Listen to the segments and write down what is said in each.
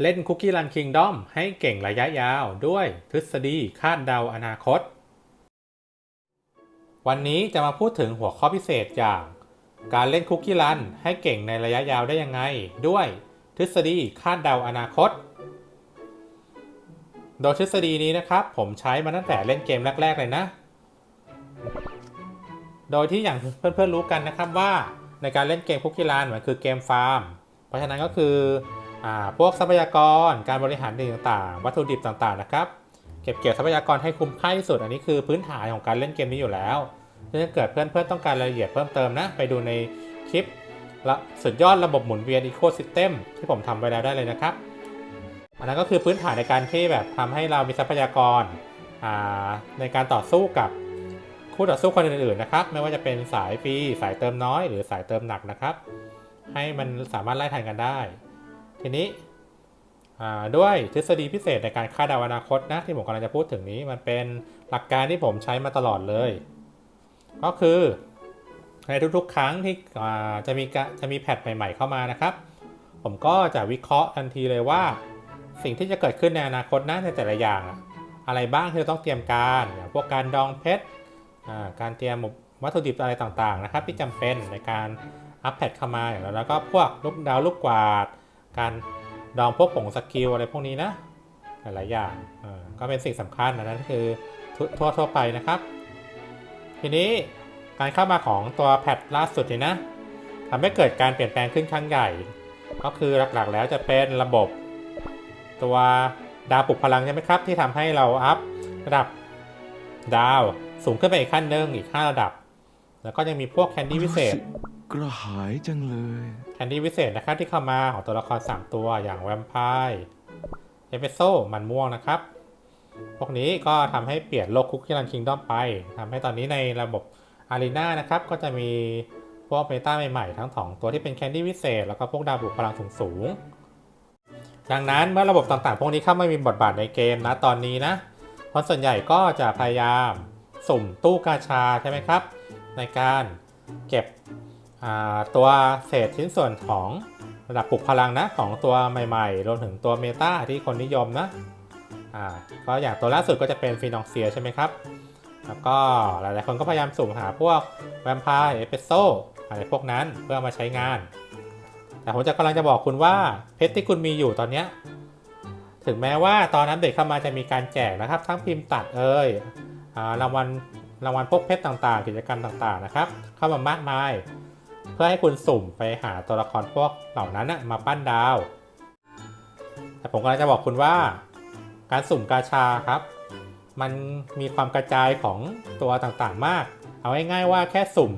เล่นคุกกี้รันคิงดอมให้เก่งระยะยาวด้วยทฤษฎีคาดเดาอนาคต วันนี้จะมาพูดถึงหัวข้อพิเศษอย่าง การเล่นคุกกี้รันให้เก่งในระยะยาวได้ยังไง ด้วยทฤษฎีคาดเดาอนาคต โดยทฤษฎีนี้นะครับ ผมใช้มาตั้งแต่เล่นเกมแรก ๆ เลยนะ โดยที่อย่างเพื่อนๆรู้กันนะครับว่าในการเล่นเกมคุกกี้รันมันคือเกมฟาร์ม เพราะฉะนั้นก็คือ พวกทรัพยากรการบริหารต่างๆ วัตถุดิบต่างๆนะครับเก็บเกี่ยวทรัพยากรให้คุ้มค่าที่สุด อันนี้คือพื้นฐานของการเล่นเกมนี้อยู่แล้วถ้าเกิดเพื่อนๆต้องการรายละเอียดเพิ่มเติมนะ ไปดูในคลิปละสุดยอดระบบหมุนเวียนอีโคซิสเต็มที่ผมทำไว้แล้วได้เลยนะครับ อันนั้นก็คือพื้นฐานในการที่แบบทำให้เรามีทรัพยากรในการต่อสู้กับคู่ต่อสู้คนอื่นๆนะครับ ไม่ว่าจะเป็นสายฟรีสายเติมน้อย หรือสายเติมหนักนะครับ ให้มันสามารถไล่ทันกันได้ ทีนี้ด้วยทฤษฎีพิเศษในการคาดเดาอนาคตนะที่ผมกำลังจะพูดถึงนี้มันเป็นหลักการที่ผมใช้มาตลอดเลย ก็คือในทุกๆ ครั้งที่จะมีจะมีแพทใหม่ ๆ เข้ามานะครับ ผมก็จะวิเคราะห์ทันทีเลยว่า สิ่งที่จะเกิดขึ้นในอนาคตนะในแต่ละอย่าง อะไรบ้างที่เราต้องเตรียมการอย่างพวกการดองเพชรการเตรียมวัตถุดิบอะไรต่างๆนะครับ ที่จำเป็นในการอัพแพทเข้ามาอย่างแล้วก็พวกลูกดาวลูกกวาด การดองพวกผงสกิลอะไรพวกนี้นะ หลาย ๆ อย่างก็เป็นสิ่งสำคัญนะนั่นคือทั่วทั่วๆไปนะครับ ทีนี้การเข้ามาของตัวแพทล่าสุดนี่นะทำให้เกิดการเปลี่ยนแปลงขึ้นครั้งใหญ่ ก็คือหลัก ๆ แล้วจะเป็นระบบ ตัวดาวปลุกพลังใช่ไหมครับ ที่ทำให้เราอัพระดับดาวสูงขึ้นไปอีกขั้นหนึ่งอีก 5 ระดับ แล้วก็ยังมีพวกแคนดี้วิเศษ กระหายจังเลยแคนดี้วิเศษนะครับที่เข้ามาของตัวละคร 3 ตัวอย่างแวมไพร์เอเปโซมันม่วงนะครับ พวกนี้ก็ทำให้เปลี่ยนโลกคุกกี้รันคิงด้อมไปทำให้ตอนนี้ในระบบอารีนานะครับ ก็จะมีพวกเมตาใหม่ๆ ทั้งสองตัวที่เป็นแคนดี้วิเศษ แล้วก็พวกดาวปลุกพลังสูงๆดังนั้นเมื่อระบบต่างๆ พวกนี้เข้ามามีบทบาทในเกมนะตอนนี้นะคนส่วนใหญ่ก็จะพยายามสุ่มตู้กาชาใช่ไหมครับ ในการเก็บ ตัวเศษชิ้นส่วนของระดับปลุกพลังนะของตัวใหม่ๆ รวมถึงตัวเมตาที่คนนิยมนะอ่าก็อย่างตัวล่าสุดก็จะเป็นฟีนองเซียใช่ไหมครับ แล้วก็หลายๆคนก็พยายามสุ่มหาพวกแวมไพร์เอเปโซอะไรพวกนั้นเพื่อมาใช้งาน แต่ผมจะกำลังจะบอกคุณว่าเพชรที่คุณมีอยู่ตอนนี้ถึงแม้ว่าตอนนั้นเด็กเข้ามาจะมีการแจกนะครับ ทั้งพิมพ์ตัดเอ่ยรางวัลรางวัลพวกเพชรต่างๆ กิจกรรมต่างๆนะครับ เข้ามามากมาย เพื่อให้คุณสุ่มไปหาตัวละครพวกเหล่านั้นมาปั้นดาว แต่ผมกำลังจะบอกคุณว่าการสุ่มกาชาครับ มันมีความกระจายของตัวต่างๆมาก เอาง่ายๆว่าแค่สุ่ม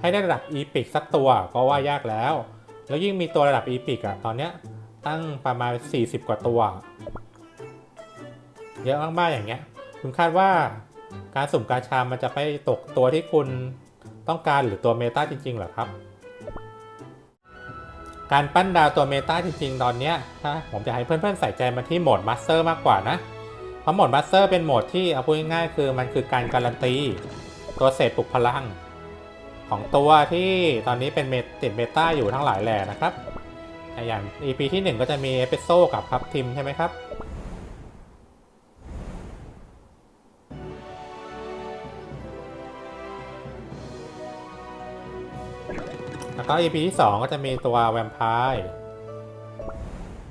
ให้ได้ระดับอีพิกสักตัวก็ว่ายากแล้ว แล้วยิ่งมีตัวระดับอีพิกอะตอนเนี้ยตั้งประมาณ 40 กว่าตัว เยอะมากๆอย่างเงี้ย คุณคาดว่าการสุ่มกาชามันจะไปตกตัวที่คุณต้องการหรือตัวเมตาจริงๆเหรอครับ การปั้นดาวตัวเมตาจริงๆ ตอนนี้ถ้าผมจะให้เพื่อนๆ ใส่ใจมาที่โหมดมาสเตอร์มากกว่านะ เพราะโหมดมาสเตอร์เป็นโหมดที่เอาพูดง่ายๆคือมันคือการการันตี ตัวเศษปลุกพลัง ของตัวที่ตอนนี้เป็นเมติดเมตาอยู่ทั้งหลายแหล่นะครับ อย่าง EP ที่ 1 ก็จะมีเอพิโซกับพับทิมใช่ไหมครับ ก็ EP ที่ 2 ก็จะมีตัวแวมไพร์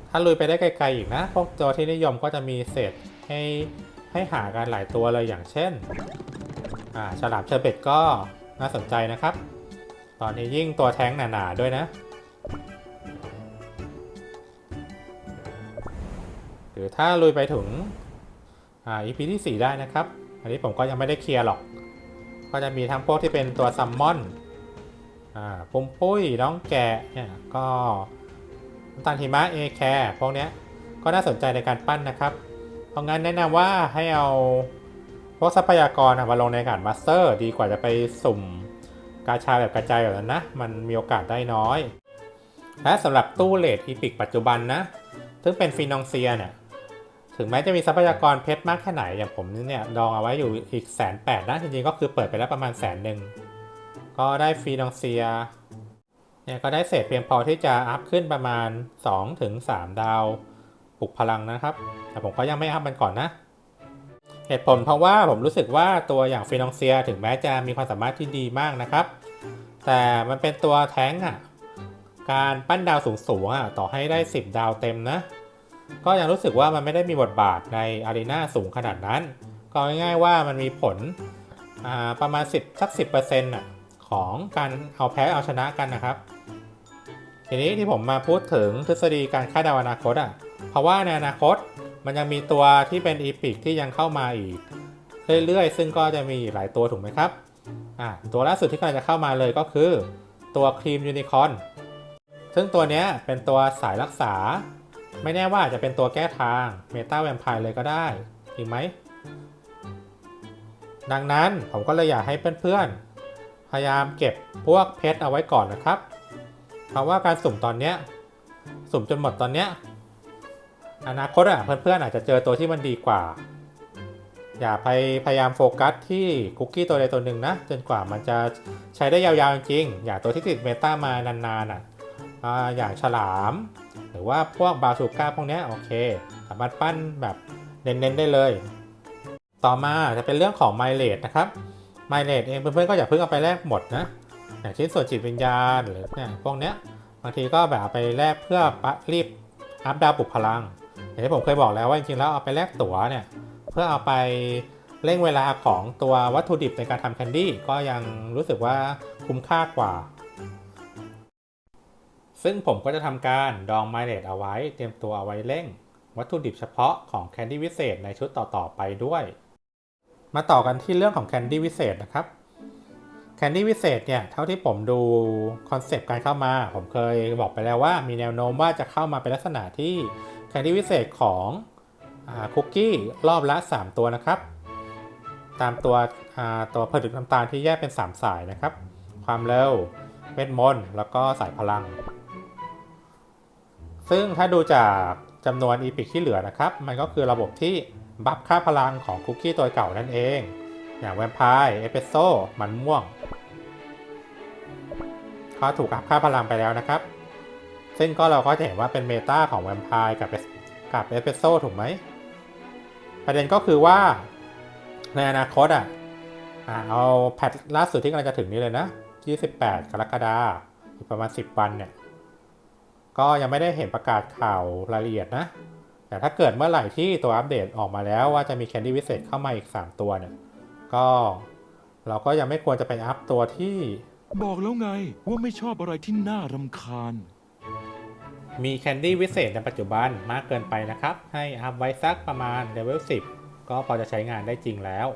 ถ้าลุยไปได้ไกลๆอีกนะ พวกตัวที่นิยมก็จะมีเศษให้ให้หากันหลายตัวเลยอย่างเช่น อ่าฉลามเชอร์เบตก็น่าสนใจนะครับ ตอนนี้ยิ่งตัวแท้งหนาๆด้วยนะหรือถ้าลุยไปถึงอ่า EP ที่ 4 ได้นะครับ อันนี้ผมก็ยังไม่ได้เคลียร์หรอก ก็จะมีทั้งพวกที่เป็นตัวซัมมอน อ่าปุ้มปุ้ยน้องแกะเนี่ยก็น้ำตาลหิมะเอแคร์พวกเนี้ยก็น่าสนใจในการปั้นนะครับ เพราะงั้นแนะนำว่าให้เอาพวกทรัพยากรมาลงในการมาสเตอร์ดีกว่าจะไปสุ่มกาชาแบบกระจายแบบนั้นนะ มันมีโอกาสได้น้อย และสำหรับตู้เลดอีพิกปัจจุบันนะ ซึ่งเป็นฟีนองเซียเนี่ย ถึงแม้จะมีทรัพยากรเพชรมากแค่ไหนอย่างผมเนี่ยดองเอาไว้อยู่อีกแสนแปดนะจริงๆก็คือเปิดไปแล้วประมาณแสนหนึ่ง ก็ได้ฟรีนองเซียเนี่ยก็ได้เศษเพียงพอที่จะอัพขึ้นประมาณ 2-3ดาวปลุกพลังนะครับ แต่ผมก็ยังไม่อัพมันก่อนนะ เหตุผลเพราะว่าผมรู้สึกว่าตัวอย่างฟินองเซียถึงแม้จะมีความสามารถที่ดีมากนะครับ แต่มันเป็นตัวแท้งอะการปั้นดาวสูงๆอะต่อให้ได้ 10 ดาวเต็มนะ ก็ยังรู้สึกว่ามันไม่ได้มีบทบาทในอารีนาสูงขนาดนั้น ก็ง่ายๆว่ามันมีผลประมาณ 10สัก10%น่ะ ของการเอาแพ้เอาชนะกันนะครับ ทีนี้ที่ผมมาพูดถึงทฤษฎีการคาดเดาอนาคตอะเพราะว่าในอนาคตมันยังมีตัวที่เป็นอีพิกที่ยังเข้ามาอีก เรื่อยๆ ซึ่งก็จะมีหลายตัวถูกไหมครับอะตัวล่าสุดที่กำลังจะเข้ามาเลยก็คือ ตัวครีมยูนิคอนซึ่งตัวนี้เป็นตัวสายรักษา ไม่แน่ว่าอาจจะเป็นตัวแก้ทางเมตาแวมไพร์เลยก็ได้จริงไหมดังนั้นผมก็เลยอยากให้เพื่อนๆ ยายามเก็บพวกเพชรเอาไว้ก่อนนะครับ เพราะว่าการสุ่มตอนเนี้ยสุ่มจนหมดตอนเนี้ยอนาคตอะเพื่อนๆอาจจะเจอตัวที่มันดีกว่า อย่าไปพยายามโฟกัสที่คุกกี้ตัวใดตัวหนึ่งนะ จนกว่ามันจะใช้ได้ยาวๆจริงๆอย่าตัวที่ติดเมตามานานๆอะอย่างฉลาม หรือว่าพวกบาซูก้าพวกนี้โอเค สามารถปั้นแบบเน้นๆได้เลย ต่อมาจะเป็นเรื่องของไมเลดนะครับ ไมเลดเองเพื่อนๆก็อย่าเพิ่งเอาไปแลกหมดนะอย่างเช่นส่วนจิตวิญญาณหรือเนี่ยพวกเนี้ยบางทีก็แบบไปแลกเพื่อปะรีบอัพดาวปลุกพลังอย่างที่ผมเคยบอกแล้วว่าจริงๆแล้วเอาไปแลกตั๋วเนี่ยเพื่อเอาไปเร่งเวลาของตัววัตถุดิบในการทำแคนดี้ก็ยังรู้สึกว่าคุ้มค่ากว่า ซึ่งผมก็จะทำการดองไมเลดเอาไว้ เตรียมตัวเอาไว้เร่ง วัตถุดิบเฉพาะของแคนดี้วิเศษในชุดต่อๆไปด้วย มาต่อกันที่เรื่องของแคนดี้วิเศษนะครับแคนดี้วิเศษเนี่ยเท่าที่ผมดูคอนเซปต์การเข้ามา ผมเคยบอกไปแล้วว่ามีแนวโน้มว่าจะเข้ามาเป็นลักษณะที่แคนดี้วิเศษของคุกกี้รอบละ 3 ตัวนะครับ ตามตัวตัวผลึกน้ำตาลที่แยกเป็น 3 สายนะครับ ความเร็วเวทมนต์แล้วก็สายพลัง ซึ่งถ้าดูจากจำนวนอีพิกที่เหลือนะครับ มันก็คือระบบที่ บัฟค่าพลังของคุกกี้ตัวเก่านั่นเอง อย่างแวมไพร์เอเปโซมันม่วงเขาถูกอัพค่าพลังไปแล้วนะครับ ซึ่งก็เราก็จะเห็นว่าเป็นเมตาของแวมไพร์กับกับเอสเปโซถูกไหม ประเด็นก็คือว่าในอนาคตอะเอาแพทล่าสุดที่กำลังจะถึงนี้เลยนะ 28 กรกฎาคมประมาณ 10 วันเนี่ย ก็ยังไม่ได้เห็นประกาศข่าวรายละเอียดนะ แต่ถ้าเกิดเมื่อไหร่ที่ตัวอัปเดตออกมาแล้วว่าจะมีแคนดี้วิเศษเข้ามาอีก 3 ตัวเนี่ย ก็เราก็ยังไม่ควรจะไปอัพตัวที่ บอกแล้วไงว่าไม่ชอบอะไรที่น่ารำคาญ มีแคนดี้วิเศษในปัจจุบันมากเกินไปนะครับ ให้อัพไว้สักประมาณเลเวล10 ก็พอจะใช้งานได้จริงแล้ว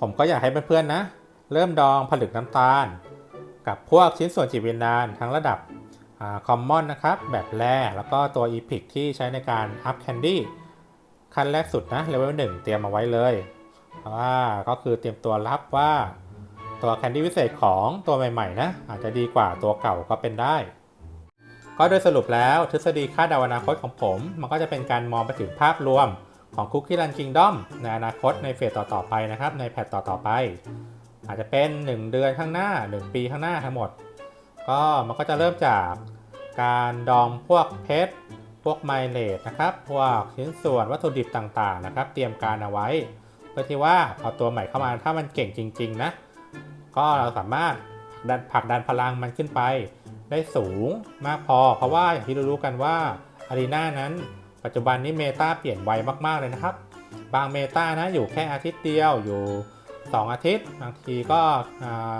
ผมก็อยากให้เพื่อนๆนะ เริ่มดองผลึกน้ำตาล กับพวกชิ้นส่วนจิตวิญญาณทั้งระดับ คอมมอนนะครับ แบบแรกแล้วก็ตัว e p i c ที่ใช้ในการอัพแคนดี้ขั้นแรกสุดนะเลเวล1เตรียมมาไว้เลยเพราะว่าก็คือเตรียมตัวรับว่า ตัวแคนดี้วิเศษของตัวใหม่ๆนะ อาจจะดีกว่าตัวเก่าก็เป็นได้ ก็โดยสรุปแล้วทฤษฎีคาดเดาอนาคตของผม มันก็จะเป็นการมองไปถึงภาพรวมของคุกกี้รันคิงดอมในอนาคตในเฟสต่อๆไปนะครับ ในแพทต่อๆไป อาจจะเป็น 1 เดือนข้างหน้า 1 ปีข้างหน้าทั้งหมด ก็มันก็จะเริ่มจากการดองพวกเพชรพวกไมเลดนะครับ พวกชิ้นส่วนวัตถุดิบต่างๆนะครับ เตรียมการเอาไว้ เพื่อที่ว่าพอตัวใหม่เข้ามาถ้ามันเก่งจริง ๆ นะ ก็เราสามารถดันผลักดันพลังมันขึ้นไป ได้สูงมากพอ เพราะว่าอย่างที่รู้กันว่าอารีนานั้น ปัจจุบันนี้เมตาเปลี่ยนไวมากๆเลยนะครับ บางเมตานะอยู่แค่อาทิตย์เดียวอยู่ 2 อาทิตย์ บางทีก็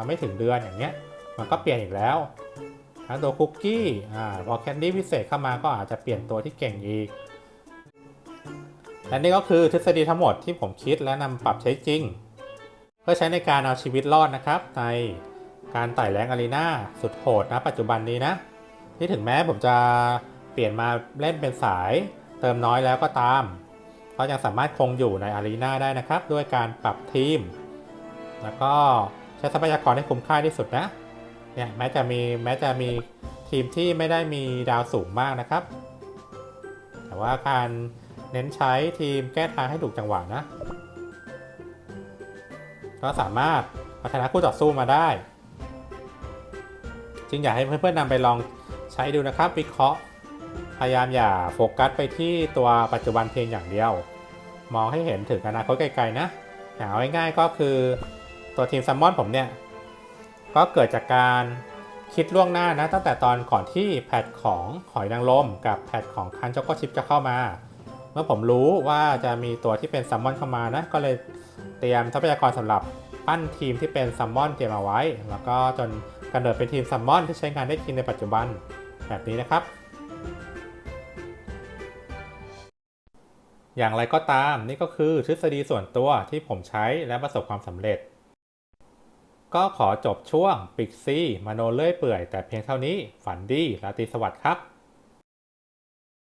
ไม่ถึงเดือนอย่างเงี้ย มันก็เปลี่ยนอีกแล้วทั้งตัวคุกกี้อ่าพอแคนดี้พิเศษเข้ามาก็อาจจะเปลี่ยนตัวที่เก่งอีกและนี่ก็คือทฤษฎีทั้งหมดที่ผมคิดและนำปรับใช้จริง เพื่อใช้ในการเอาชีวิตรอดนะครับ ในการไต่แรงอารีนาสุดโหดนะปัจจุบันนี้นะ ที่ถึงแม้ผมจะเปลี่ยนมาเล่นเป็นสายเติมน้อยแล้วก็ตามก็ยังสามารถคงอยู่ในอารีนาได้นะครับ ด้วยการปรับทีม แล้วก็ใช้ทรัพยากรให้คุ้มค่าที่สุดนะ เนี่ยแม้จะมีแม้จะมีทีมที่ไม่ได้มีดาวสูงมากนะครับ แต่ว่าการเน้นใช้ทีมแก้ทางให้ถูกจังหวะนะ ก็สามารถเอาชนะคู่ต่อสู้มาได้ จึงอยากให้เพื่อนๆนำไปลองใช้ดูนะครับ วิเคราะห์พยายามอย่าโฟกัสไปที่ตัวปัจจุบันเพียงอย่างเดียว มองให้เห็นถึงอนาคตไกลๆนะอย่างเอาง่ายๆก็คือตัวทีมซัมมอนผมเนี่ย ก็เกิดจากการคิดล่วงหน้านะตั้งแต่ตอนก่อนที่แพทของหอยนางรมกับแพทของคันจ็อกโกชิปจะเข้ามา เมื่อผมรู้ว่าจะมีตัวที่เป็นซัมมอนเข้ามานะก็เลยเตรียมทรัพยากรสำหรับปั้นทีมที่เป็นซัมมอนเตรียมเอาไว้ แล้วก็จนกำเนิดเป็นทีมซัมมอนที่ใช้งานได้จริงในปัจจุบันแบบนี้นะครับ อย่างไรก็ตามนี่ก็คือทฤษฎีส่วนตัวที่ผมใช้และประสบความสำเร็จ ก็ขอจบช่วงปิกซี่มโนเลื่อยเปื่อยแต่เพียงเท่านี้ฝันดีราตรีสวัสดิ์ครับ